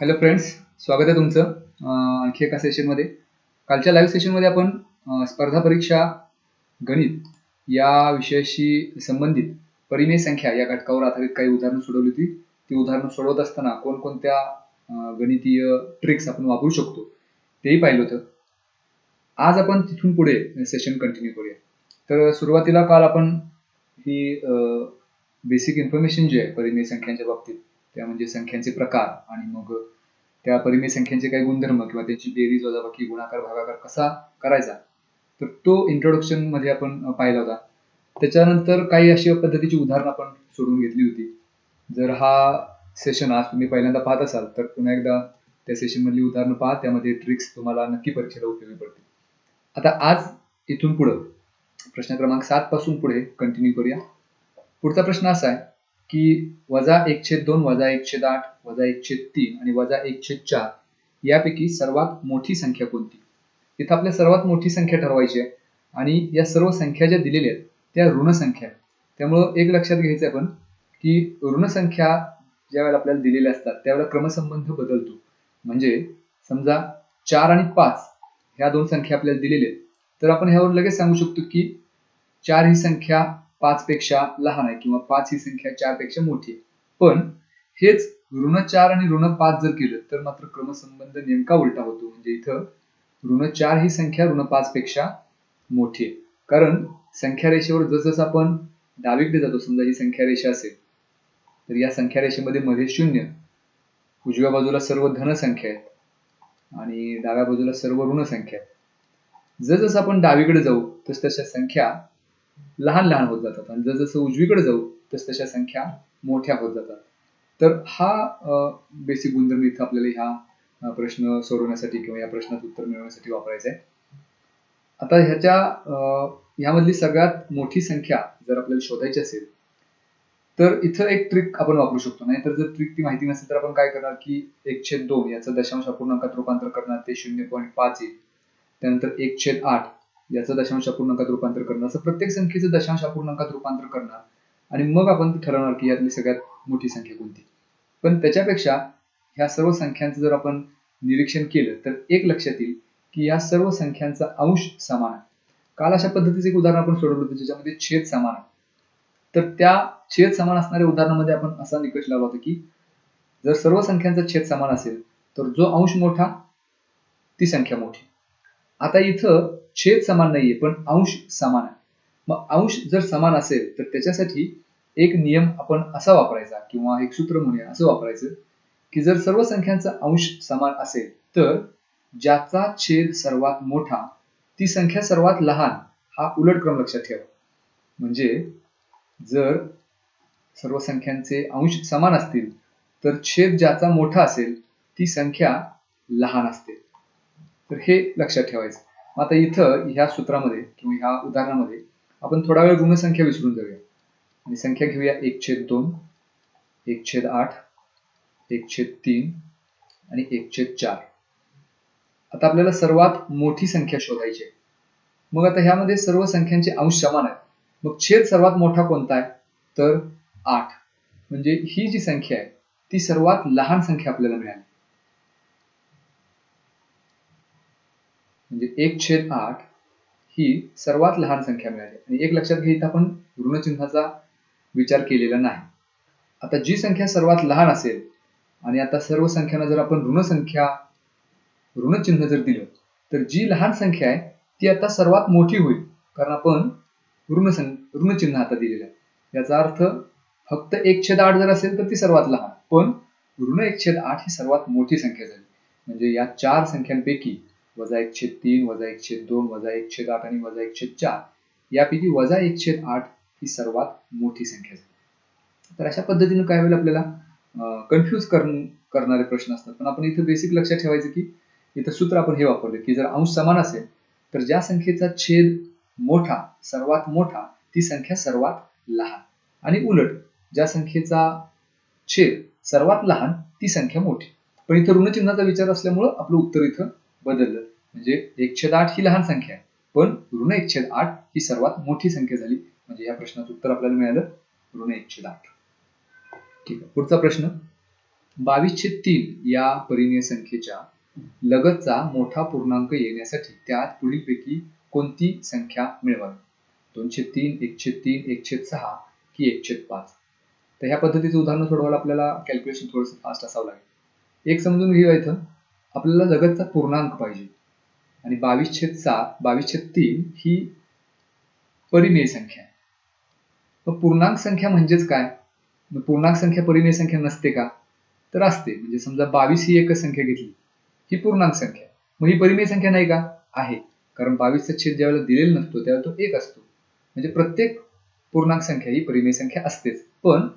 Hello friends स्वागत आहे तुमचं आणखी एका सेशनमध्ये कालच्या लाईव्ह सेशनमध्ये आपण स्पर्धा परीक्षा गणित या विषयाशी संबंधित परिमेय संख्या या घटकावर आधारित काही उदाहरणं सोडवली होती. ती उदाहरणं सोडवत असताना कोणकोणत्या गणितीय ट्रिक्स आपण वापरू शकतो तेही पाहिलं होतं. आज आपण तिथून पुढे सेशन कंटिन्यू करूया. तर सुरुवातीला काल आपण ही बेसिक इन्फॉर्मेशन जी आहे परिमेय संख्यांच्या बाबतीत त्या म्हणजे संख्यांचे प्रकार आणि मग त्या परिमेय संख्यांचे काही गुणधर्म किंवा त्यांची बेरीज वजाबाकी गुणाकार भागाकार कसा करायचा? तर तो इंट्रोडक्शनमध्ये आपण पाहिला होता. त्याच्यानंतर काही अशी पद्धतीची उदाहरणं आपण सोडून घेतली होती. जर हा सेशन आज तुम्ही पहिल्यांदा पाहत असाल तर पुन्हा एकदा त्या सेशन मधली उदाहरणं पहा. त्यामध्ये ट्रिक्स तुम्हाला नक्की परीक्षेला उपयोगी पडतील. आता आज इथून पुढं प्रश्न क्रमांक सात पासून पुढे कंटिन्यू करूया. पुढचा प्रश्न असा आहे की वजा एकशे दोन वजा एकशे आठ वजा एकशे तीन आणि वजा एकशे चार यापैकी सर्वात मोठी संख्या कोणती? इथं आपल्या सर्वात मोठी संख्या ठरवायची आहे. आणि या सर्व संख्या ज्या दिलेल्या आहेत त्या ऋणसंख्या त्यामुळं एक लक्षात घ्यायचं आहे आपण की ऋणसंख्या ज्या वेळेला आपल्याला दिलेल्या असतात त्यावेळेला क्रमसंबंध बदलतो. म्हणजे समजा चार आणि पाच ह्या दोन संख्या आपल्याला दिलेल्या आहेत. तर आपण ह्यावर लगेच सांगू शकतो की चार ही संख्या पाच पेक्षा लहान आहे किंवा पाच ही संख्या चारपेक्षा मोठी आहे. पण हेच ऋण चार आणि ऋण पाच जर केलं तर मात्र क्रमसंबंध नेमका उलटा होतो. म्हणजे इथं ऋण चार ही संख्या ऋण पाच पेक्षा मोठी आहे. कारण संख्या रेषेवर जसजसं आपण डावीकडे जातो समजा ही संख्या रेषा असेल तर या संख्या रेषेमध्ये मध्ये शून्य उजव्या बाजूला सर्व धन संख्या आहेत आणि डाव्या बाजूला सर्व ऋण संख्या आहेत. जसजसं आपण डावीकडे जाऊ तस तशा संख्या लहान लहान होत जातात. आणि जसजसं उजवीकडे जाऊ तस तशा संख्या मोठ्या होत जातात. तर हा बेसिक गुणधर्म इथं आपल्याला ह्या प्रश्न सोडवण्यासाठी किंवा या प्रश्नात उत्तर मिळवण्यासाठी वापरायचा आहे आता ह्याच्या ह्यामधली सगळ्यात मोठी संख्या जर आपल्याला शोधायची असेल तर इथं एक ट्रिक आपण वापरू शकतो. नाही तर जर ट्रिक ती माहिती नसेल तर आपण काय करणार की एक छेद दोन याचं दशांश अपूर्णांकात रूपांतर करणार ते शून्य पॉईंट पाच येईल. त्यानंतर एक छेद आठ याचं दशांश अपूर्णांकात रूपांतर करणार असं प्रत्येक संख्येचं दशांश अपूर्णांकात रूपांतर करणार आणि मग आपण ठरवणार की यातली सगळ्यात मोठी संख्या कोणती. पण त्याच्यापेक्षा ह्या सर्व संख्यांचं जर आपण निरीक्षण केलं तर एक लक्षात येईल की या सर्व संख्यांचा अंश समान आहे. काल अशा पद्धतीचे एक उदाहरण आपण सोडवलं होतं ज्याच्यामध्ये छेद समान आहे. तर त्या छेद समान असणाऱ्या उदाहरणामध्ये आपण असा निकष लावला होता की जर सर्व संख्यांचा छेद समान असेल तर जो अंश मोठा ती संख्या मोठी. आता इथं छेद समान नाहीये पण अंश समान आहे. मग अंश जर समान असेल तर त्याच्यासाठी एक नियम आपण असा वापरायचा किंवा एक सूत्र म्हणूया असं वापरायचं की जर सर्व संख्यांचा अंश समान असेल तर ज्याचा छेद सर्वात मोठा ती संख्या सर्वात लहान हा उलट क्रम लक्षात ठेवा. म्हणजे जर सर्व संख्यांचे अंश समान असतील तर छेद ज्याचा मोठा असेल ती संख्या लहान असते. तर हे लक्षात ठेवायचं. मग आता इथं ह्या सूत्रामध्ये किंवा ह्या उदाहरणामध्ये आपण थोडा वेळ ऋण संख्या विसरून जाऊया. आणि संख्या घेऊया एक छेद दोन एक छेद आठ एक छेद तीन आणि एक छेद चार. आता आपल्याला सर्वात मोठी संख्या शोधायची आहे. मग आता ह्यामध्ये सर्व संख्यांचे अंश समान आहेत. मग छेद सर्वात मोठा कोणता आहे? तर आठ. म्हणजे ही जी संख्या आहे ती सर्वात लहान संख्या आपल्याला मिळाली. म्हणजे एक छेद आठ ही सर्वात लहान संख्या मिळाली. आणि एक लक्षात घेत आपण ऋणचिन्हाचा विचार केलेला नाही. आता जी संख्या सर्वात लहान असेल आणि आता सर्व संख्यांना जर आपण ऋण संख्या जर दिलं तर जी लहान संख्या आहे ती आता सर्वात मोठी होईल. कारण आपण ऋणचिन्ह आता दिलेलं आहे. याचा अर्थ फक्त एक छेद आठ जर असेल तर ती सर्वात लहान. पण ऋण एक छेद आठ ही सर्वात मोठी संख्या झाली. म्हणजे या चार संख्यांपैकी वजा एक छेद तीन वजा एक छेद दोन वजा एक छेद आठ आणि वजा एक छेद चार. यापैकी वजा एक छेद आठ ही सर्वात मोठी संख्या झाली. तर अशा पद्धतीने काय होईल आपल्याला? कन्फ्यूज करणारे प्रश्न असतात. पण आपण इथं बेसिक लक्षात ठेवायचं की इथं सूत्र आपण हे वापरले की जर अंश समान असेल तर ज्या संख्येचा छेद मोठा सर्वात मोठा ती संख्या सर्वात लहान. आणि उलट ज्या संख्येचा छेद सर्वात लहान ती संख्या मोठी. पण इथं ऋणचिन्हाचा विचार असल्यामुळं आपलं उत्तर इथं बदललं. म्हणजे एकशेद आठ ही लहान संख्या आहे. पण ऋण एक आठ ही सर्वात मोठी संख्या झाली. म्हणजे या प्रश्नाचं उत्तर आपल्याला मिळालं. ऋण एक आठ. ठीक आहे. पुढचा प्रश्न. बावीसशे तीन या परिणय संख्येच्या लगतचा मोठा पूर्णांक येण्यासाठी त्यात पुढीलपैकी कोणती संख्या मिळवावी? दोनशे तीन एकशे तीन एकशे सहा की एकशे पाच? तर ह्या पद्धतीचं उदाहरण सोडवायला आपल्याला कॅल्क्युलेशन थोडंसं फास्ट असावं लागेल. एक समजून घेऊया इथं. आपल्याला लगतचा पूर्णांक पाहिजे. आणि बावीस छेद सात बावीस छेद तीन ही परिमेय संख्या. आहे मग पूर्णांक संख्या म्हणजेच काय? मग पूर्णांक संख्या परिमेय संख्या नसते का? तर असते. म्हणजे समजा बावीस ही एकच संख्या घेतली ही पूर्णांक संख्या. मग ही परिमेय संख्या नाही का? आहे. कारण बावीसचा छेद ज्यावेळेला दिलेला नसतो त्यावेळेला तो एक असतो. म्हणजे प्रत्येक पूर्णांक संख्या ही परिमेय संख्या असतेच. पण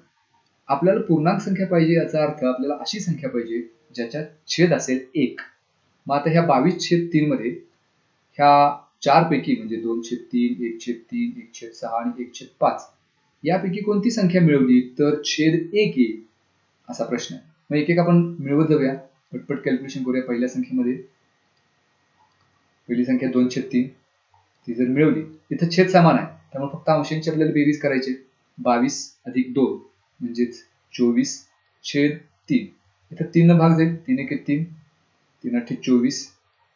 आपल्याला पूर्णांक संख्या पाहिजे याचा अर्थ आपल्याला अशी संख्या पाहिजे ज्याच्यात छेद असेल एक. मग आता ह्या बावीस छेद तीन मध्ये ह्या चार पैकी म्हणजे दोन छेद तीन एक छेद तीन एक छेद सहा आणि एक छेद पाच यापैकी कोणती संख्या मिळवली? तर छेद एक येईल असा प्रश्न आहे. मग एक एक आपण मिळवत जाऊया. पटपट कॅल्क्युलेशन करूया पहिल्या संख्येमध्ये. पहिली संख्या दोन छेद तीन. ती जर मिळवली इथं छेद समान आहे. त्यामुळे फक्त अंशांची आपल्याला बेरीज करायचे बावीस अधिक दोन म्हणजेच चोवीस छेद तीन. इथं तीन भाग जाईल. तीन एक तीन. तीन अठ्ठे चोवीस.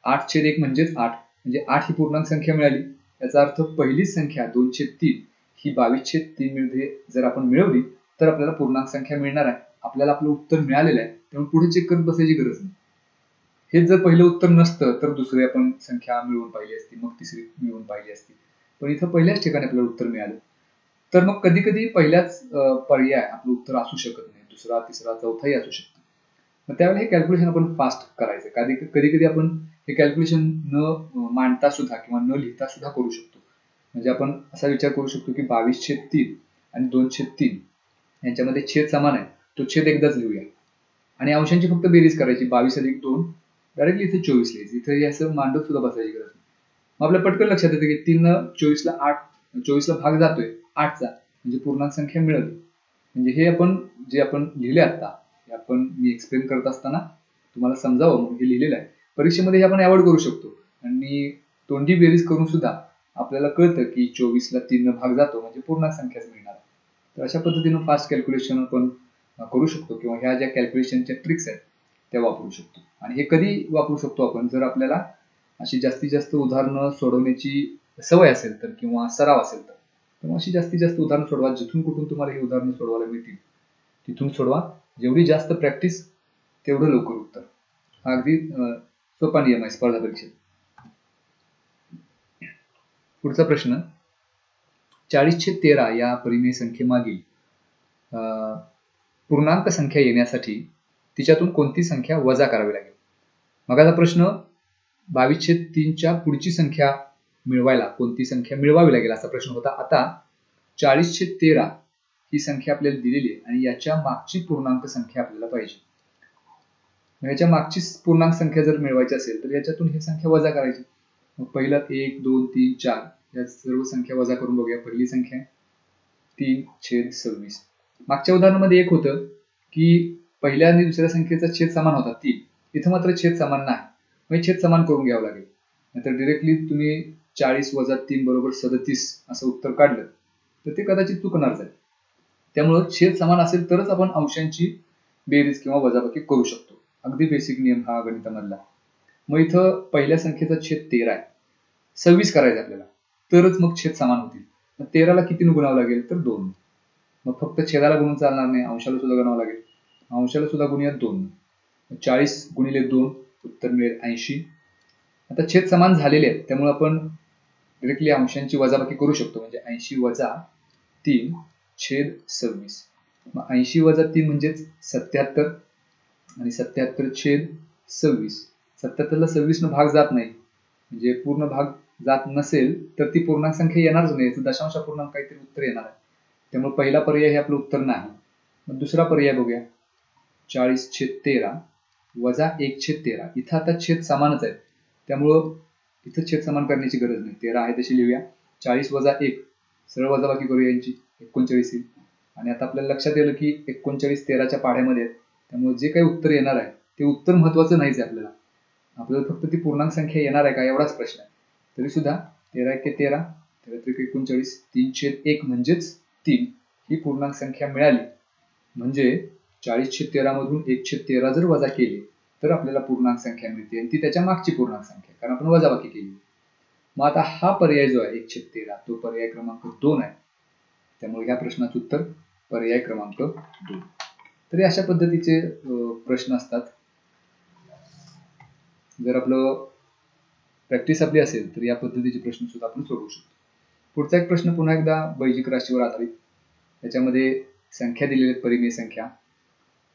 आठ छेद एक म्हणजेच आठ. म्हणजे आठ ही पूर्णांक संख्या मिळाली. याचा अर्थ पहिली संख्या दोनशे तीन. ही बावीस छेद तीन मध्ये जर आपण मिळवली तर आपल्याला पूर्णांक संख्या मिळणार आहे. आपल्याला आपलं उत्तर मिळालेलं आहे. त्यामुळे पुढे चेक करत बसायची गरज नाही. हेच जर पहिलं उत्तर नसतं तर दुसरी आपण संख्या मिळवून पाहिली असती. मग तिसरी मिळवून पाहिली असती. पण इथं पहिल्याच ठिकाणी आपल्याला उत्तर मिळालं. तर मग कधी कधी पहिल्याच पर्याय आपलं उत्तर असू शकत नाही. दुसरा तिसरा चौथाही असू शकतो. मग त्यावेळेला हे कॅल्क्युलेशन आपण फास्ट करायचं. कधी कधी कधी आपण हे कॅल्क्युलेशन न मांडता सुद्धा किंवा न लिहिता सुद्धा करू शकतो. म्हणजे आपण असा विचार करू शकतो की बावीसशे तीन आणि दोनशे तीन यांच्यामध्ये छेद समान आहे. तो छेद एकदाच लिहूया. आणि अंशांची फक्त बेरीज करायची. बावीस अधिक दोन डायरेक्टली इथे चोवीस लिहायची. इथे हे असं मांडत सुद्धा बसायची गरज नाही. मग आपल्या पटकन लक्षात येते की तीन चोवीसला आठ चोवीसला भाग जातोय. आठचा. म्हणजे पूर्णांक संख्या मिळाली. म्हणजे हे आपण जे आपण लिहिले आता हे आपण मी एक्सप्लेन करत असताना तुम्हाला समजावं म्हणून हे लिहिलेलं आहे. परीक्षेमध्ये हे आपण अवॉइड करू शकतो. आणि तोंडी बेरीज करून सुद्धा आपल्याला कळतं की चोवीसला तीन भाग जातो म्हणजे पूर्ण संख्याच मिळणार. तर अशा पद्धतीनं फास्ट कॅल्क्युलेशन आपण करू शकतो किंवा ह्या ज्या कॅल्क्युलेशनच्या ट्रिक्स आहेत त्या वापरू शकतो. आणि हे कधी वापरू शकतो आपण? जर आपल्याला अशी जास्तीत जास्त उदाहरणं सोडवण्याची सवय असेल तर किंवा सराव असेल तर मग अशी जास्तीत जास्त उदाहरणं सोडवा. जिथून कुठून तुम्हाला ही उदाहरणं सोडवायला मिळतील तिथून सोडवा. जेवढी जास्त प्रॅक्टिस तेवढं लवकर उत्तर हा अगदी सोपा नियम आहे स्पर्धा परीक्षेत. पुढचा प्रश्न. चाळीसशे तेरा या परिमेय संख्येमागील पूर्णांक संख्या येण्यासाठी तिच्यातून कोणती संख्या वजा करावी लागेल? मगाचा प्रश्न बावीसशे तीनच्या पुढची संख्या मिळवायला कोणती संख्या मिळवावी लागेल असा प्रश्न होता. आता चाळीसशे तेरा ही संख्या आपल्याला दिलेली आहे आणि याच्या मागची पूर्णांक संख्या आपल्याला पाहिजे. याच्या मागची पूर्णांक संख्या जर मिळवायची असेल तर याच्यातून ही संख्या वजा करायची. मग पहिला एक दोन तीन चार या सर्व संख्या वजा करून बघूया. पहिली संख्या तीन छेद सव्वीस. मागच्या उदाहरणामध्ये एक होतं की पहिल्या आणि दुसऱ्या संख्येचा छेद समान होता तीन. इथं मात्र छेद समान नाही. मग छेद समान करून घ्यावं लागेल. नाहीतर डिरेक्टली तुम्ही चाळीस वजा तीन बरोबर सदतीस असं उत्तर काढलं तर ते कदाचित चुकणार जाईल. त्यामुळं छेद समान असेल तरच आपण अंशांची बेरीज किंवा वजाबाकी करू शकतो. अगदी बेसिक नियम हा गणितामधला. मग इथं पहिल्या संख्येचा छेद तेरा आहे. सव्वीस करायचं आपल्याला. तरच मग छेद समान होतील. मग तेराला किती गुणावं लागेल? तर दोन. मग फक्त छेदाला गुणून चालणार नाही. अंशाला सुद्धा गणावं लागेल. अंशाला सुद्धा गुणूया दोन. चाळीस गुणिले दोन उत्तर मिळेल ऐंशी. आता छेद समान झालेले आहेत. त्यामुळे आपण डिरेक्टली अंशांची वजाबाकी करू शकतो. म्हणजे ऐंशी वजा तीन छेद सव्वीस. मग ऐंशी वजा तीन म्हणजेच सत्याहत्तर. आणि सत्याहत्तर छेद सव्वीस. सत्याहत्तरला सव्वीसनं भाग जात नाही. म्हणजे पूर्ण भाग जात नसेल तर ती पूर्णांक संख्या येणारच नाही. दशांश पूर्णांक काहीतरी उत्तर येणार आहे. त्यामुळे पहिला पर्याय हे आपलं उत्तर नाही. मग दुसरा पर्याय बघूया. चाळीस छेद तेरा वजा एक छेद तेरा. इथं आता छेद समानच आहे. त्यामुळं इथं छेद समान करण्याची गरज नाही. तेरा आहे तशी लिहूया. चाळीस वजा एक. सरळ वजाबाकी करूया यांची. एकोणचाळीस येईल. आणि आता आपल्याला लक्षात येईल की एकोणचाळीस तेराच्या पाढ्यामध्ये आहेत. त्यामुळे जे काही उत्तर येणार आहे ते उत्तर महत्वाचं नाहीच आहे आपल्याला. आपल्याला फक्त ती पूर्णांक संख्या येणार आहे का एवढाच प्रश्न आहे. तरी सुद्धा तेरा एक तेरा तेरा त्रिक एकोणचाळीस तीनशे एक म्हणजेच तीन ही पूर्णांक संख्या मिळाली. म्हणजे चाळीसशे तेरा मधून एकशे तेरा जर वजा केले तर आपल्याला पूर्णांक संख्या मिळते. आणि ती त्याच्या मागची पूर्णांक संख्या कारण आपण वजाबाकी केली. मग आता हा पर्याय जो आहे एकशे तेरा तो पर्याय क्रमांक दोन आहे. त्यामुळे ह्या प्रश्नाचं उत्तर पर्याय क्रमांक दोन. तरी अशा पद्धतीचे प्रश्न असतात. जर आपलं प्रॅक्टिस आपली असेल तर या पद्धतीचे प्रश्न सुद्धा आपण सोडवू शकतो. पुढचा एक प्रश्न पुन्हा एकदा बैजिक राशीवर आधारित. त्याच्यामध्ये संख्या दिलेल्या आहेत परिमेय संख्या.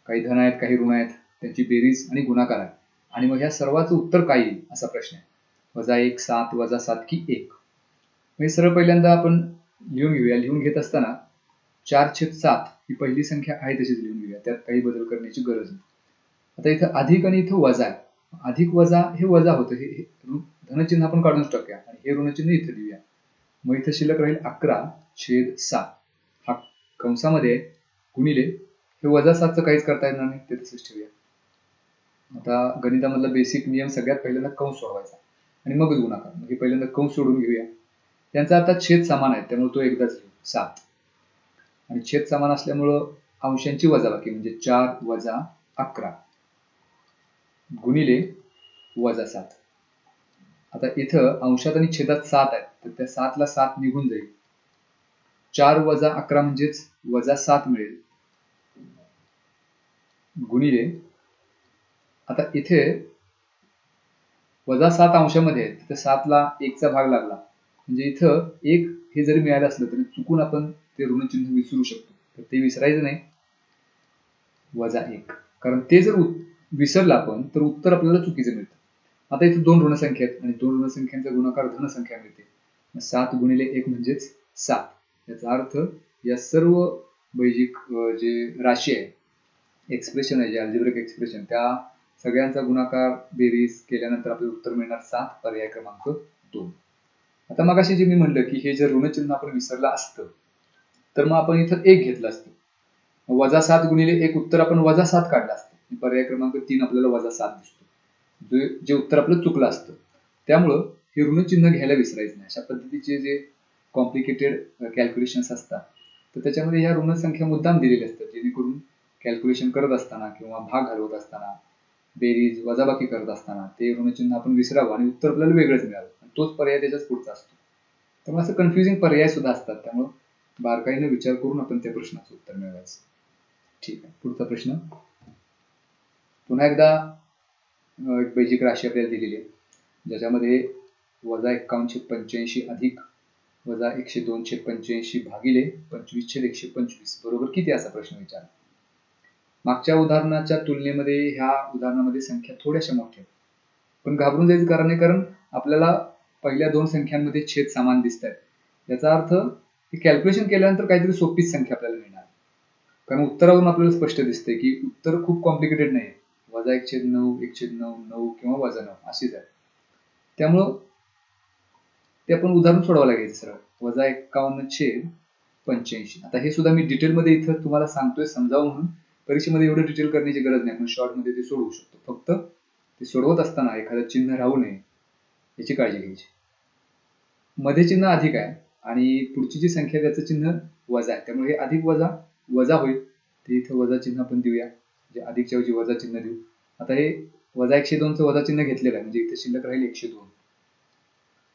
काही धन आहेत काही ऋण आहेत. त्यांची बेरीज आणि गुणाकार आहे आणि मग ह्या सर्वांचं उत्तर काय येईल असा प्रश्न आहे. वजा एक सात वजा सात की एक. म्हणजे सरळ पहिल्यांदा आपण लिहून घेऊया. लिहून घेत असताना चार छेद सात ही पहिली संख्या आहे तशीच लिहून घेऊया. त्यात काही बदल करण्याची गरज नाही. आता इथं अधिक आणि इथं वजा आहे. अधिक वजा हे वजा होतं. हे धनचिन्ह आपण काढूनच टाकूया. आणि हे ऋणचिन्ह इथं देऊया मग इथं शिल्लक राहील अकरा छेद सात. हा कंसामध्ये गुणिले हे वजा सातचं काहीच करता येणार नाही. ते तसंच ठेवूया. आता गणितामधला बेसिक नियम सगळ्यात पहिल्यांदा कंस सोडवायचा. आणि मग गुणाकार. म्हणजे पहिल्यांदा कंस सोडून घेऊया. त्यांचा आता छेद समान आहे त्यामुळे तो एकदाच घेऊ. सात. आणि छेद समान असल्यामुळं अंशांची वजाबाकी म्हणजे चार वजा अकरा. गुणिले वजा सात. आता इथं अंशात आणि छेदात सात आहेत तर त्या सातला सात निघून जाईल. चार वजा अकरा म्हणजेच वजा सात मिळेल. गुणिले आता इथे वजा सात अंशामध्ये तिथे सातला एकचा भाग लागला. म्हणजे इथं एक हे जरी मिळालं असलं तरी चुकून आपण ते ऋणचिन्ह विसरू शकतो. तर ते विसरायचं नाही. वजा एक. कारण ते जर विसरलं आपण तर उत्तर आपल्याला चुकीचं मिळतं. आता इथे दोन ऋणसंख्या आहेत आणि दोन ऋणसंख्यांचा गुणाकार धनसंख्या मिळते. सात गुणिले एक म्हणजेच सात. याचा अर्थ या सर्व बैजिक जे राशी आहे एक्सप्रेशन आहे जे अल्जेब्रिक एक्सप्रेशन त्या सगळ्यांचा गुणाकार बेरीज केल्यानंतर आपल्याला उत्तर मिळणार सात. पर्याय क्रमांक दोन. आता मग अशी जे मी म्हणलं की हे जर ऋणचिन्ह आपण विसरलं असतं तर मग आपण इथं एक घेतलं असतं. वजा सात गुणिले एक उत्तर आपण वजा सात काढलं असतं. पर्याय क्रमांक तीन आपल्याला वजा सात दिसतो. जे जे उत्तर आपलं चुकलं असतं. त्यामुळं हे ऋणचिन्ह घ्यायला विसरायचं नाही. अशा पद्धतीचे जे कॉम्प्लिकेटेड कॅल्क्युलेशन्स असतात तर त्याच्यामध्ये ह्या ऋणसंख्या मुद्दाम दिलेल्या असतात. जेणेकरून कॅल्क्युलेशन करत असताना किंवा भाग घालवत असताना बेरीज वजाबाकी करत असताना ते ऋणचिन्ह आपण विसरावं आणि उत्तर आपल्याला वेगळंच मिळावं. तोच पर्याय त्याच्याच पुढचा असतो. त्यामुळे असं कन्फ्युजिंग पर्याय सुद्धा असतात. त्यामुळं बारकाईने विचार करून आपण त्या प्रश्नाचं उत्तर मिळवायचं. ठीक आहे. पुढचा प्रश्न. पुन्हा एकदा एक बेजिक राशी आपल्याला दिलेली आहे. ज्याच्यामध्ये वजा एक्कावनशे पंच्याऐंशी अधिक वजा एकशे दोनशे पंच्याऐंशी भागिले पंचवीसशे एकशे पंचवीस. बरोबर किती असा प्रश्न विचार. मागच्या उदाहरणाच्या तुलनेमध्ये ह्या उदाहरणामध्ये संख्या थोड्याशा मोठ्या पण घाबरून जायचं कारण कारण आपल्याला पहिल्या दोन संख्यांमध्ये छेद समान दिसत आहेत याचा अर्थ हे कॅल्क्युलेशन केल्यानंतर काहीतरी सोपीच संख्या आपल्याला मिळणार. कारण उत्तरावरून आपल्याला स्पष्ट दिसते की उत्तर खूप कॉम्प्लिकेटेड नाही वजा एक छेद नऊ एक छेद नऊ नऊ किंवा वजा नऊ अशीच आहे. त्यामुळं ते आपण उदाहरण सोडावं लागेल सरळ. वजा एक्कावन्न छेद पंच्याऐंशी. आता हे सुद्धा मी डिटेलमध्ये इथं तुम्हाला सांगतोय समजावं म्हणून. परीक्षेमध्ये एवढं डिटेल करण्याची गरज नाही. आपण शॉर्टमध्ये ते सोडवू शकतो. फक्त ते सोडवत असताना एखादं चिन्ह राहू नये. याची काळजी घ्यायची. मध्ये चिन्ह अधिक आहे आणि पुढची जी संख्या त्याचं चिन्ह वजा आहे. त्यामुळे हे अधिक वजा वजा होईल. ते इथं वजा चिन्ह आपण देऊया. म्हणजे अधिकच्या ऐवजी वजा चिन्ह देऊ. आता हे वजा एकशे दोनचं वजा चिन्ह घेतलेलं आहे. म्हणजे इथे शिल्लक राहील एकशे दोन.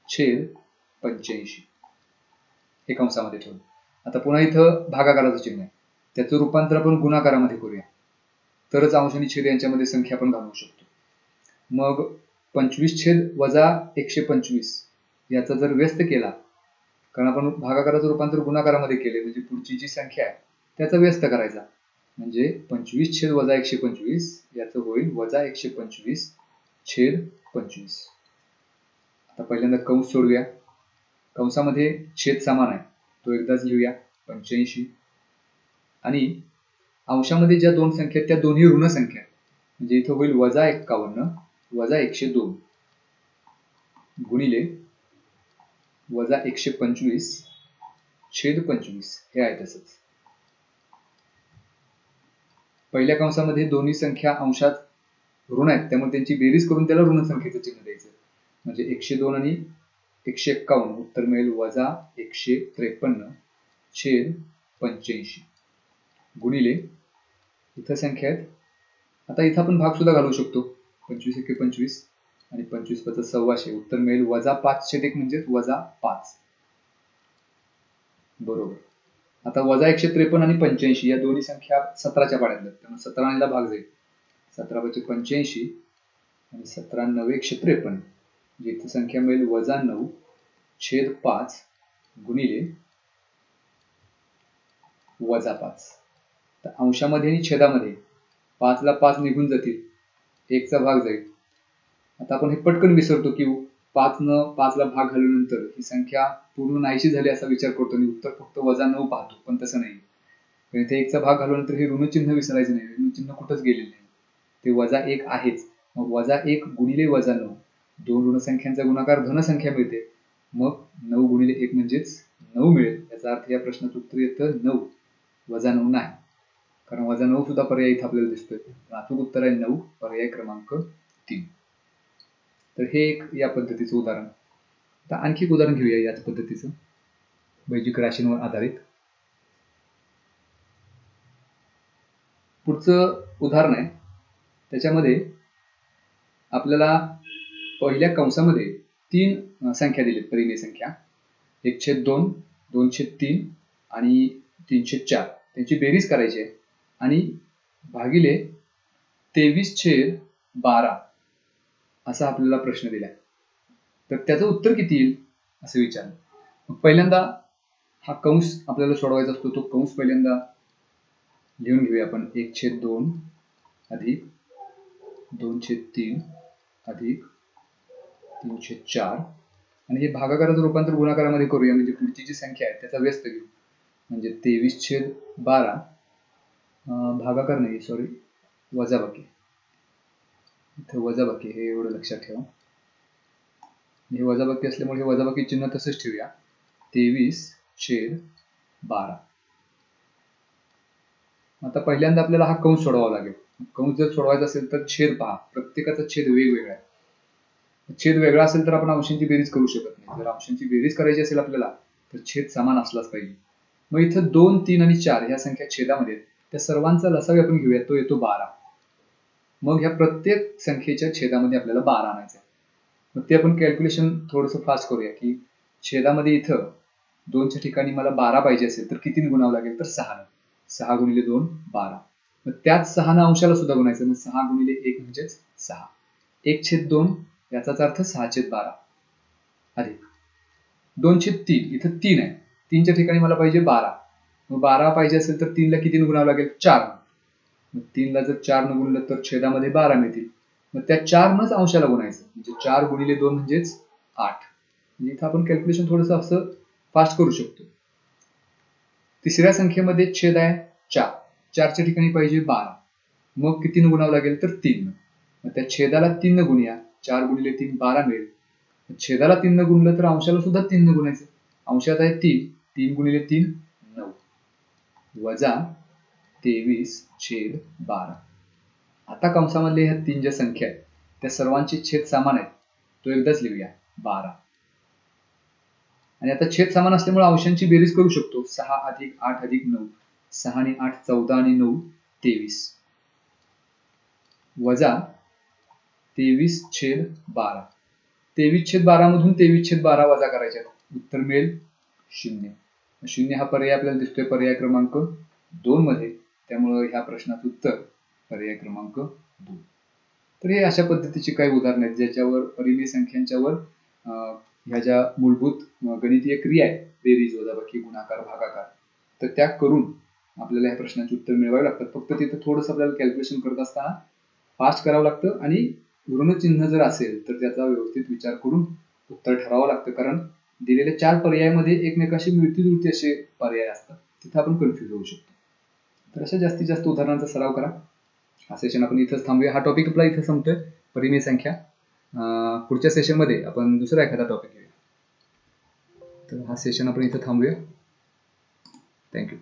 छेद पंच्याऐंशी. हे कंसामध्ये ठेवून. आता पुन्हा इथं भागाकाराचं चिन्ह आहे. त्याचं रूपांतर आपण गुणाकारामध्ये करूया. तरच अंश आणि छेद यांच्यामध्ये संख्या आपण घालवू शकतो. मग पंचवीस छेद वजा एकशे पंचवीस. याचा जर व्यस्त केला कारण आपण भागाकाराचं रूपांतर गुणाकारामध्ये केले म्हणजे पुढची जी संख्या आहे त्याचा व्यस्त करायचा. म्हणजे पंचवीस छेद वजा एकशे पंचवीस याचं होईल वजा एकशे पंचवीस छेद पंचवीस. आता पहिल्यांदा कंस सोडूया. कंसामध्ये छेद समान आहे. तो एकदाच लिहूया पंच्याऐंशी. आणि अंशामध्ये ज्या दोन संख्या आहेत त्या दोन्ही ऋण संख्या म्हणजे इथं होईल वजा एक्कावन्न वजा एकशे दोन. गुणिले वजा एकशे पंचवीस छेद पंचवीस. हे आहे तसंच. पहिल्या कंसामध्ये दोन्ही संख्या अंशात ऋण आहेत. त्यामुळे त्यांची बेरीज करून त्याला ऋण संख्येचं चिन्ह द्यायचं. म्हणजे एकशे दोन आणि एकशे एक्कावन्न. उत्तर मिळेल वजा एकशे त्रेपन्न छेद पंच्याऐंशी. गुणिले इथं संख्या आहेत. आता इथं आपण भाग सुद्धा घालू शकतो. पंचवीस एके पंचवीस आणि पंचवीस वजा सव्वाशे. उत्तर मिळेल वजा पाच एक म्हणजेच वजा पाच. बरोबर. आता वजा एकशे त्रेपन्न आणि पंच्याऐंशी या दोन्ही संख्या सतराच्या पाड्यात त्यामुळे सतरा भाग जाईल. सतरा पाचशे पंच्याऐंशी आणि सतरा नऊ एकशे त्रेपन्न. म्हणजे संख्या मिळेल वजा नऊ छेद पाच गुणिले वजा पाच. तर अंशामध्ये आणि छेदामध्ये पाचला पाच निघून जातील. एकचा भाग जाईल. आता आपण हे पटकन विसरतो की पाच न पाचला भाग घालवल्यानंतर ही संख्या पूर्ण नाहीशी झाली असा विचार करतो आणि उत्तर फक्त वजा नऊ पाहतो पण तसं नाही इथे एकचा भाग घालवल्यानंतर हे ऋणचिन्ह विसरायचं नाही ऋणचिन्ह कुठंच गेलेलं नाही. ते वजा एक आहेच. मग वजा एक गुणिले वजा नऊ. दोन ऋणसंख्यांचा गुणाकार धनसंख्या मिळते. मग नऊ गुणिले एक म्हणजेच नऊ मिळेल. याचा अर्थ या प्रश्नाचं उत्तर येतं नऊ. वजा नऊ नाही. कारण वजा नऊ सुद्धा पर्याय इथं आपल्याला दिसतोय. अचूक उत्तर आहे नऊ पर्याय क्रमांक तीन. तर हे एक या पद्धतीचं उदाहरण. आता आणखी एक उदाहरण घेऊया याच पद्धतीचं. वैजिक राशींवर आधारित. पुढचं उदाहरण आहे. त्याच्यामध्ये आपल्याला पहिल्या कंसामध्ये तीन संख्या दिलीत परिमेय संख्या. एक छेद दोन दोनशे तीन आणि तीनशे चार. त्यांची बेरीज करायची आहे. आणि भागिले तेवीस छेद बारा असा आपल्याला प्रश्न दिला तर त्याचं उत्तर किती येईल? असं विचार मग पहिल्यांदा हा कंस आपल्याला सोडवायचा असतो तो कंस पहिल्यांदा लिहून घेऊया आपण. एक छेद दोन अधिक दोन छेद तीन अधिक तीन छेद चार. आणि हे भागाकाराचं रूपांतर गुणाकारामध्ये करूया म्हणजे पुढची जी संख्या आहे त्याचा व्यस्त घेऊ. म्हणजे तेवीस छेद बारा भागाकार नाही सॉरी वजाबाकी. इथे वजाबाकी हे एवढं लक्षात ठेवा. हे वजाबाकी असल्यामुळे हे वजाबाकी चिन्ह तसंच ठेवूया. तेवीस छेद बारा. आता पहिल्यांदा आपल्याला हा कंस सोडवावा लागेल. कंस जर सोडवायचा असेल तर छेद पहा. प्रत्येकाचा छेद वेगवेगळा आहे. छेद वेगळा असेल तर आपण अंशांची बेरीज करू शकत नाही. जर अंशांची बेरीज करायची असेल आपल्याला तर छेद समान असलाच पाहिजे. मग इथं दोन तीन आणि चार ह्या संख्या छेदामध्ये त्या सर्वांचा लसावी आपण घेऊया तो येतो बारा. मग ह्या प्रत्येक संख्येच्या छेदामध्ये आपल्याला बारा आणायचं आहे मग ते आपण कॅल्क्युलेशन थोडंसं फास्ट करूया की छेदामध्ये इथं दोनच्या ठिकाणी मला बारा पाहिजे असेल तर किती गुणावं लागेल? तर सहा सहा गुणिले दोन बारा. मग त्याच सहा अंशाला सुद्धा गुणायचं मग सहा गुणिले एक म्हणजेच सहा. एक छेद दोन याचाच अर्थ सहा छेद बारा. अधिक दोन छेद तीन इथं तीन आहे. तीनच्या ठिकाणी मला पाहिजे बारा. मग बारा पाहिजे असेल तर तीनला किती गुणावं लागेल? चार. मग तीनला जर चार न गुणलं तर छेदामध्ये बारा मिळतील. मग त्या चारनंच अंशाला गुणायचं. म्हणजे चार गुणिले दोन म्हणजेच आठ. म्हणजे इथं आपण कॅल्क्युलेशन थोडस असं फास्ट करू शकतो. तिसऱ्या संख्येमध्ये छेद आहे चार. चारच्या ठिकाणी पाहिजे बारा. मग किती न गुणावं लागेल तर तीन. मग त्या छेदाला तीन न गुणूया. चार गुणिले तीन बारा मिळेल. छेदाला तीन न गुणलं तर अंशाला सुद्धा तीन न गुणायचं. अंशात आहे तीन. तीन गुणिले तीन वजा तेवीस छेद बारा. आता कंसामधले ह्या तीन ज्या संख्या आहेत त्या सर्वांचे छेद समान आहेत. तो एकदाच लिहूया बारा. आणि आता छेद समान असल्यामुळे अंशांची बेरीज करू शकतो. सहा अधिक आठ अधिक नऊ. सहा आणि आठ चौदा आणि नऊ तेवीस. वजा तेवीस छेद बारा. तेवीस छेद बारा मधून तेवीस छेद बारा वजा करायचे उत्तर मिळेल शून्य. शून्य हा पर्याय आपल्याला दिसतोय पर्याय क्रमांक दोन मध्ये. त्यामुळं ह्या प्रश्नाचं उत्तर पर्याय क्रमांक दोन. तर हे अशा पद्धतीची काही उदाहरणं आहेत ज्याच्यावर परिमेय संख्यांच्यावर ह्या ज्या मूलभूत गणितीय क्रिया आहेत बेरीज वजाबाकी गुणाकार भागाकार तर त्या करून आपल्याला ह्या प्रश्नाचे उत्तर मिळवावे लागतात. फक्त तिथं थोडंसं आपल्याला कॅल्क्युलेशन करत असताना फास्ट करावं लागतं आणि ऋणचिन्ह जर असेल तर त्याचा व्यवस्थित विचार करून उत्तर ठरावं लागतं. कारण दिलेल्या चार पर्यायामध्ये एकमेकांशी मिळती जुळती असे पर्याय असतात. तिथं आपण कन्फ्युज होऊ शकतो. तर अशा जास्तीत जास्त उदाहरणांचा सराव करा. हा सेशन आपण इथंच थांबूया. हा टॉपिक आपला इथं संपतोय. परिमेय संख्या. पुढच्या सेशनमध्ये आपण दुसरा एखादा टॉपिक घेऊया. तर हा सेशन आपण इथं थांबूया. थँक्यू